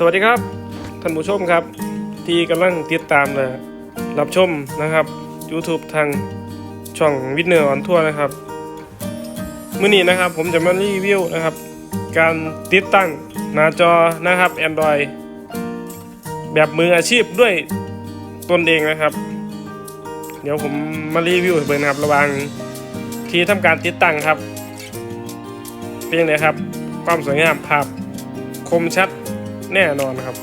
สวัสดีครับท่านผู้ชมครับ ที่กำลังติดตามและรับชมนะครับ YouTube ทางช่องวิดเนอร์ออนทัวร์นะครับมื้อนี้นะครับผมจะมารีวิวนะครับ การติดตั้งหน้าจอนะครับ Android แบบมืออาชีพด้วยตนเองนะครับ เดี๋ยวผมมารีวิวเบิ่งนะครับ ระว่างที่ทำการติดตั้งครับเป็นยังไงครับ ความสวยงามภาพคมชัด แน่นอนครับ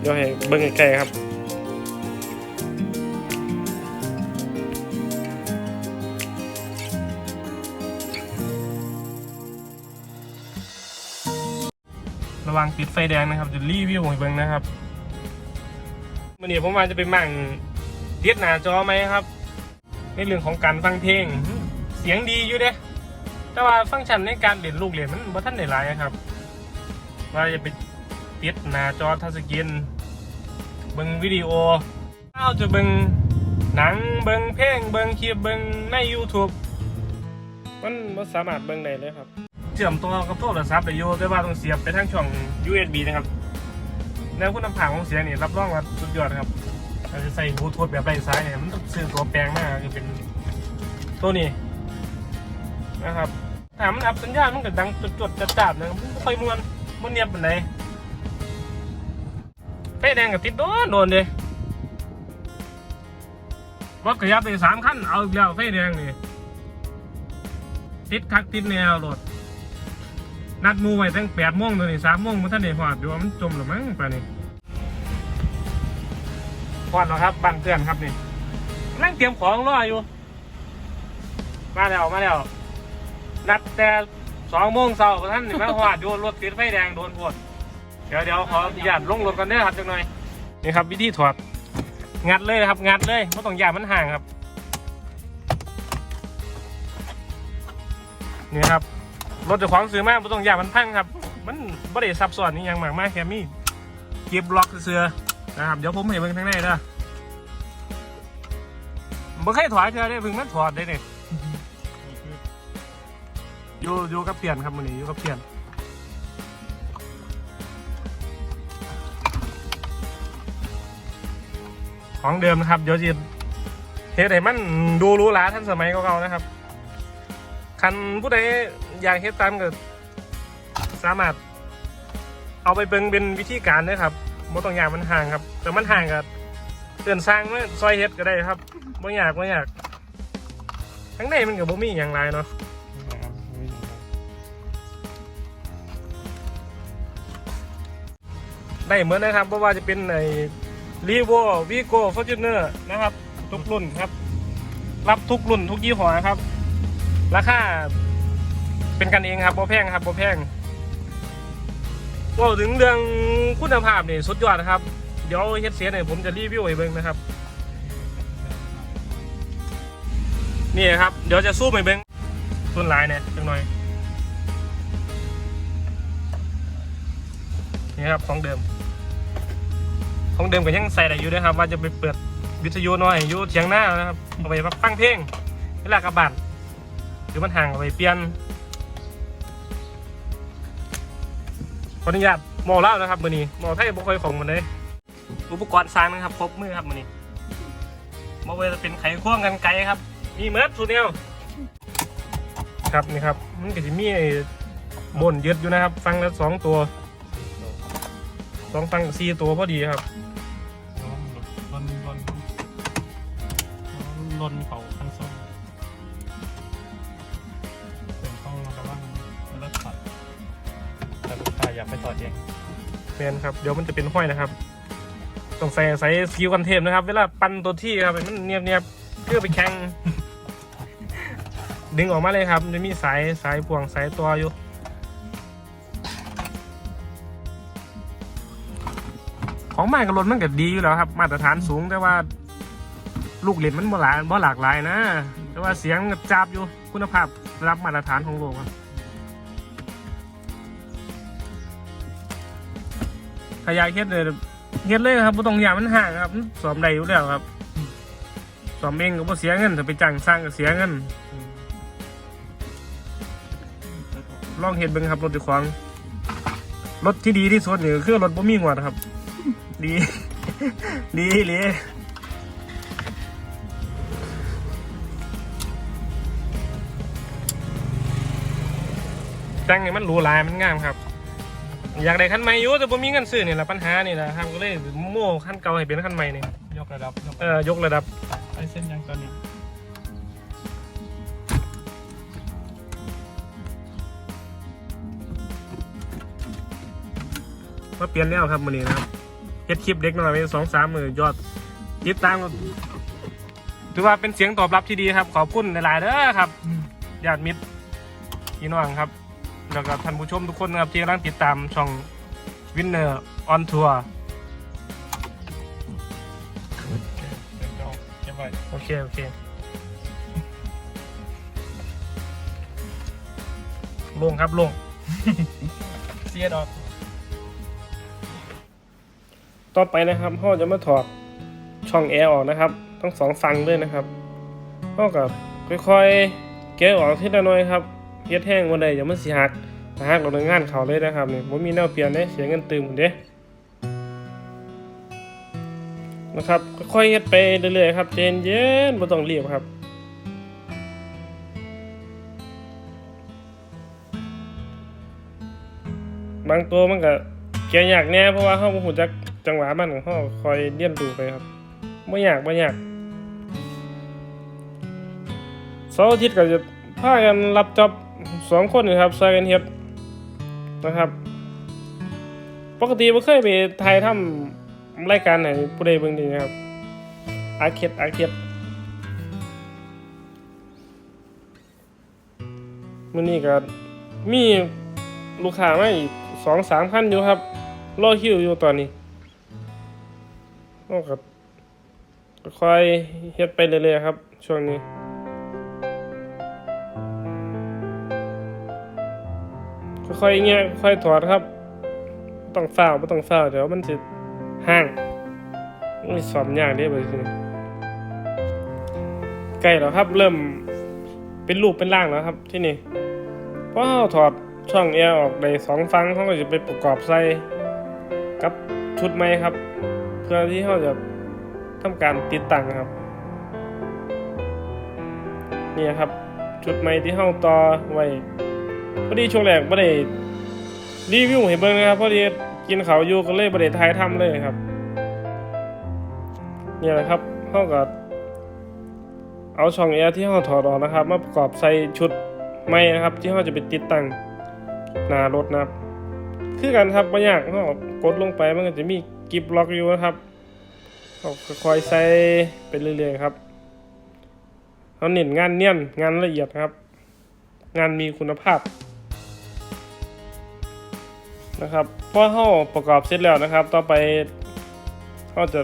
เดี๋ยวให้เบิ่งใกล้ๆครับระวังติดไฟแดงนะครับจะรีวิวให้เบิ่งนะครับวันนี้ผมว่าจะไปมั่งเลียดหน้าจอไหมครับ ในเรื่องของการฟังเพลง เสียงดีอยู่เด้ แต่ว่าฟังก์ชันในการเล่นลูกเล่นมันบ่ทันได้หลายครับ ว่าจะไปติดหน้าจอทัชสกรีนเบิ่งวิดีโอเอาจะเบิ่งหนังเบิ่งเพลงเบิ่งคลิปเบิ่งใน YouTube มันบ่สามารถเบิ่งได้เลยครับ เชื่อมต่อกับโทรศัพท์ได้อยู่แต่ว่าต้องเสียบไปทางช่อง USB นะครับแล้วคุณภาพของเสียงนี่รับรองว่าสุดยอดครับเราจะใส่บลูทูธแบบไร้สายเนี่ยมันต้องซื้อตัวแปลงมาคือเป็นตัวนี้ นะครับถามมันอับสัญญาณมันก็ดังจดๆจัดๆนะครับมันบ่ค่อยมวนมันเนียบปานใดไฟแดงกับติดโดนโดนเลยรถขยับไปสามคันเอาอีกแล้วไฟแดงนี่ติดคักติดแนวรถนัดมูไว้ตั้งแปดโมงตัวนี้สามโมงมันท่านได้หอดอยู่ว่ามันจมหรือมั้งป่านี้หอดแล้วครับบ้านเพื่อนครับนี่นั่งเตรียมของรออยู่ มาแล้วมาแล้ว นัดแต่สองโมงเช้าท่านนี่มาหอดอยู่รถติดไฟแดงโดนปวดเดี๋ยวเดี๋ยวขออนุญาตลงรถกันเด้อครับจังหน่อยนี่ครับวิธีถอดงัดเลยครับงัดเลยไม่ต้องยามันห่างครับนี่ครับรถจะของซื้อมากไม่ต้องอยามันพังครับ มันไม่ได้ซับซ้อนนี่ยังมากมากแคมี่เก็บล็อกเสือนะครับเดี๋ยวผมให้เบิ่งทางในเด้อบ่เคยถอดเธอได้เพิ่งมันถอดได้เนี่ย อยู่อยู่กับเปลี่ยนครับมันนี้อยู่กับเปลี่ยนของเดิมนะครับเดี๋ยวจะเฮ็ดให้มันดูหรู้หลาทันสมัยเก่าๆนะครับ คันผู้ใดอยากเฮ็ดตามก็สามารถ เอาไปเบิ่งเป็นวิธีการเด้ครับบ่ต้องอยากมันห่างครับ แต่มันห่างก็เตือนสร้างมาซอยเฮ็ดก็ได้ครับบ่อยากบ่อยากทั้งในมันก็บ่มีหยังหลายเนาะ ได้เหมือนนะครับเพราะว่าจะเป็นในรีโววีโก้ฟอร์จูเนอร์นะครับ ทุกรุ่นครับ รับทุกรุ่นทุกยี่ห้อครับ ราคาเป็นกันเองครับบ่แพงครับบ่แพงว่าถึงเรื่องคุณภาพนี่สุดยอดนะครับ เดี๋ยวเฮ็ดเสียเนี่ยผมจะรีวิวให้เบิ่งนะครับ นี่ครับ เดี๋ยวจะสู้ให้เบิ่งส่วนลายเนี่ยจังหน่อย นี่ครับของเดิม ของเดิมก็ยังใส่ได้อยู่นะครับ ว่าจะไปเปิดวิทยุน้อยอยู่เถียงหน้านะครับเอาไปฟังเพลงเวลากลับานหรือมันห่างเอาไปเปลี่ยนขออนุญาตหมอเล่านะครับมือนี้หมอไทยบุคอยของมันเลยอุปกรณ์สร้างนะครับ ครบมือครับมือนี้มอเวลาเป็นไขควงกันไกลครับ มีเมิร์ดสูตรเดียวครับนี่ครับมันก็จะมีไอ้บนยึดอยู่นะครับ ฟังละสองตัวสองฟังสี่ตัวพอดีครับ ลนเป่าคันส้มเป็นห้องระว่างแล้วถอดแต่ลูกค้าอยากไปถอดเองแมนครับ เดี๋ยวมันจะเป็นห้อยนะครับ ต้องใส่ใส่สกิลกันเทมนะครับ เวลาปั้นตัวที่ครับให้มันเนียบเนียบๆเพื่อไปแข่งดึงออกมาเลยครับมันจะมีสายสายพ่วงสายตัวอยู่ของใหม่กับรถมันก็ดีอยู่แล้วครับ มาตรฐานสูงแต่ว่า ลูกเล่นมันบ่หลายบ่หลากหลายนะ แต่ว่าเสียงจับอยู่คุณภาพระดับมาตรฐานของโลกครับถ้าอยากเฮ็ดเลยเฮ็ดเลยครับบ่ต้องอยากมันห่างครับสอมได้อยู่แล้วครับสอมเองก็บ่เสียเงินถ้าไปจ้างสร้างก็เสียเงินลองเห็นเบิ่งครับรถดีควางรถที่ดีที่สุดนี่คือรถบ่มีงวดครับ ดี ดีเลย แต่งให้มันหรูหรามันงามครับ อยากได้คันใหม่อยู่แต่บ่มีเงินซื้อนี่แหละปัญหานี่แหละครับก็เลยโม่คันเก่าให้เป็นคันใหม่นี่ยกระดับยกเออยกระดับไอเส้นยังตัวนี้มาเปลี่ยนแล้วครับมื้อนี้นะครับเฮ็ดคลิปเด็กน้อยไปสองสามมือยอดติดตามก็ถือว่าเป็นเสียงตอบรับที่ดีครับ ขอบคุณหลายๆเด้อครับญาติมิตรพี่น้องครับ แล้วก็ท่านผู้ชมทุกคนนะครับที่กำลังติดตามช่องวินเนอร์ออนทัวร์โอเค โอเคลงครับลงเสียดอก ต่อไปนะครับพ่อจะมาถอดช่องแอร์ออกนะครับ ทั้งสองฝั่งด้วยนะครับพ่อกับค่อยๆ แกะออกทีละน่อยครับ เฮ็ดแห้งวันใดอย่ามันสิหักถ้าหักเราเดินงานเขาเลยนะครับนี่ผมมีแนวเปลี่ยนเด้เสียเงินตืมเด้นะครับค่อยๆเฮ็ดไปเรื่อยๆครับใจเย็นบ่ต้องรีบครับบางตัวมันก็แกะยยากแน่เพราะว่าเขาบ่ฮู้จักจังหวะมันของเขาคอยเรียนรู้ไปครับบ่ยากบ่ยากเสาร์อาทิตย์ก็จะพากันรับจ็อบ สองคนนี่ครับช่วยกันเฮ็ดนะครับ ปกติบ่เคยไปถ่ายทำรายการไหนผู้ใดเบิ่งดีนะครับอาเคดอาเคดมื้อนี้ก็มีลูกค้ามาอีกสองสามพันอยู่ครับ รอคิวอยู่ตอนนี้ก็ค่อยเฮ็ดไปเรื่อยๆครับ ช่วงนี้ ค่อยๆเงี้ยค่อยถอดครับต้องฝ้าไม่ต้องฝ้าเดี๋ยวมันจะห่างมันสอบยากเด้แบบนี้ใกล้แล้วครับ เริ่มเป็นรูปเป็นร่างแล้วครับ ที่นี่เพราะเราถอดช่องแอร์ออกได้สองฟังเขาก็จะไปประกอบใส่กับชุดไม้ครับ เพื่อที่เขาจะทำการติดตั้งครับนี่ครับ ชุดไม้ที่เขาต่อไว้ พอดีช่วงแรกไม่ได้รีวิวให้เบิ่งนะครับพอดีกินเขาอยู่ก็เลยไม่ได้ถ่ายทำเลยครับเนี่ยแหละครับเขาก็เอาช่องแอร์ที่เขาถอดออกนะครับ มาประกอบใส่ชุดไม้นะครับ ที่เขาจะไปติดตั้งหน้ารถนะครับ คือกันครับไม่ยากเขากดลงไปมันก็จะมีกิบล็อกอยู่นะครับเขาค่อยใส่ไปเรื่อยๆครับเขาเน้นงานเนียนงานละเอียดครับ งานมีคุณภาพนะครับพอเข้าประกอบเสร็จแล้วนะครับ ต่อไปเขาจะ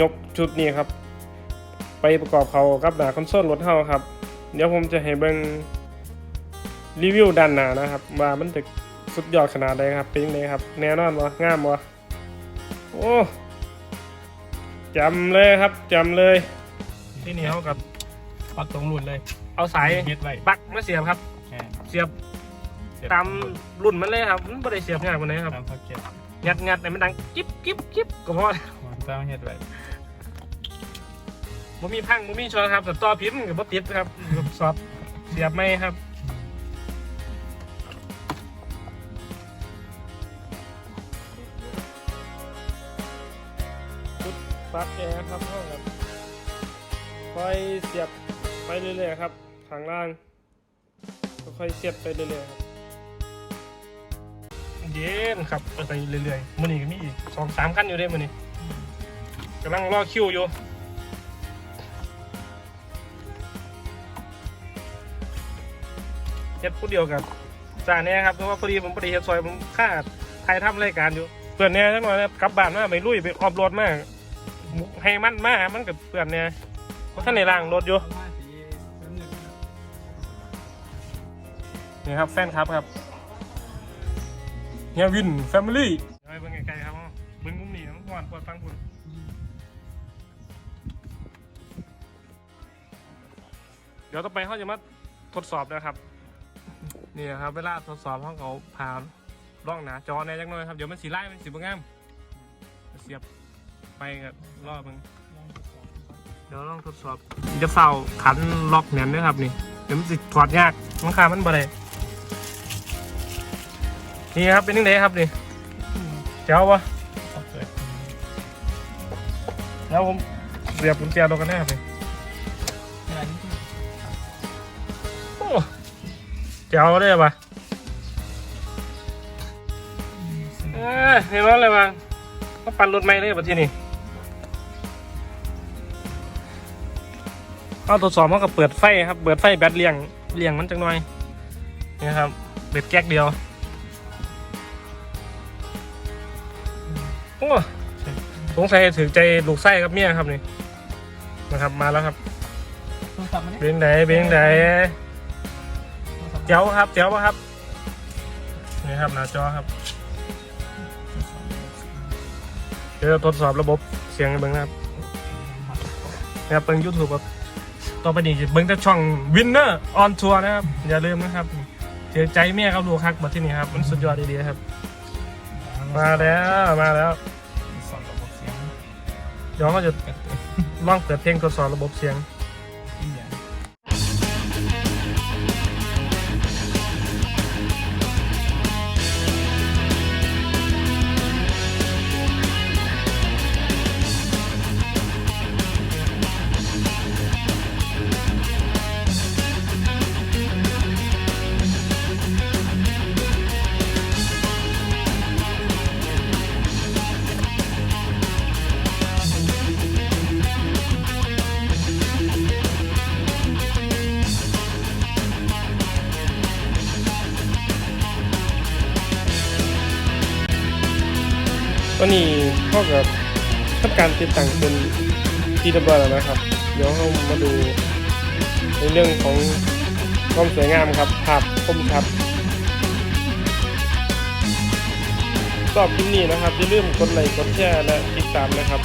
ยกชุดนี้ครับ ไปประกอบเขากับหน้าคอนโซลรถเฮาครับ เดี๋ยวผมจะให้เบิ่งรีวิวด้านหน้านะครับว่ามันจะสุดยอดขนาดใดครับเป็นยังไงครับ แน่นอนวะงามวะโอ้จำเลยครับจำเลย ที่นี่เขากับปักตรงรุ่นเลย เอาสายเฮ็ดไว้ปลั๊กมาเสียบครับ แค่เสียบเสียบตามรุ่นมันเลยครับมันไม่ได้เสียบง่ายกว่านี้ครับตามพ็อกเก็ตงัดงัดแต่มันดังกิ๊บกิ๊บกิ๊บก็พอมันต้องเฮ็ดไว้มันมีพังมันมีชอครับแต่ต่อพิมพ์กับบ่ติดครับสอบเสียบไม่ครับชุดปลั๊กแอร์ครับเท่ากับค่อยเสียบ ไปเรื่อยๆครับข้างล่างค่อยๆเสียบไปเรื่อยๆครับเย็นครับไปเรื่อยๆมันนี่ก็มีอีกสองสามขั้นอยู่เด้มันนี่กำลังรอคิวอยู่เฮ็ดผู้เดียวกับจ่าเนี่ยครับเพราะว่าพอดีผมพอดีเฮ็ดซอยผมค่าไทยทำรายการอยู่เพื่อนเนี่ยจังหวะนี้กลับบ้านมาไปลุยไปออฟโรดมากให้มันมามันกับเพื่อนเนี่ยเพราะท่านในล่างรถอยู่ นี่ครับแฟนครับครับเฮียวินแฟมิลี่ไปเบิ่งไกลๆครับเบิ่งมุมนี้มันก่อนปวดฟังคุณเดี๋ยวต่อไปเขาจะมาทดสอบนะครับ นี่ครับ เวลาทดสอบห้องเขาผ่าร่องหนาจอแน่จังน่อยครับ เดี๋ยวมันสีไล่มันสีบงามเสียบไปกับรอบมึงเดี๋ยวลองทดสอบจะเฝ้าขันล็อกแน่นด้วยครับนี่ เดี๋ยวมันสิถอดยากมันคามันบ่ได้ นี่ครับเป็นยังไงครับนี่อืมเจ้าปะเอาเปิดแล้วผมเสียบกุญแจรถกันแน่ครับนี่เวลานี้คือโอ้เจ้าได้ปะอืมสเอ้ยเห็นว่าอะไรบ้างก็ปั่นรถไม่เลยปะที่นี่เอาตรวจสอบมันก็เปิดไฟครับ เปิดไฟแบตเลี่ยงเลี่ยงมันจังหน่อยนี่ครับเบ็ดแก๊กเดียว สงสัยถึงใจลูกไส้ครับเมียครับนี่นะครับมาแล้วครับโทรศัพท์มาเนี่ยเบียงไหนเบียงไหนโทรศัพท์มาเจ้าครับเจ้าปะครับนี่ครับหน้าจอครับเดี๋ยวเราทดสอบระบบเสียงให้เบิ้งนะครับนะครับเบิ้งยูทูบครับต่อไปนี้จะเบิ้งแต่ช่อง Winner on Tour นะครับอย่าลืมนะครับเสียใจเมียครับลูกฮักมาที่นี่ครับมันสุดยอดดีๆครับ มาแล้วมาแล้ว เดี๋ยวเราจะลองเปิดเพลงทดสอบระบบเสียง ตอนนี้เข้ากับทำการติดตั้งเป็นที่เรียบร้อยแล้วนะครับ เดี๋ยวเรามาดูในเรื่องของความสวยงามครับภาพคมชัดชอบคลิปนี้นะครับอย่าลืมกดไลค์กดแชร์และติดตามนะครับ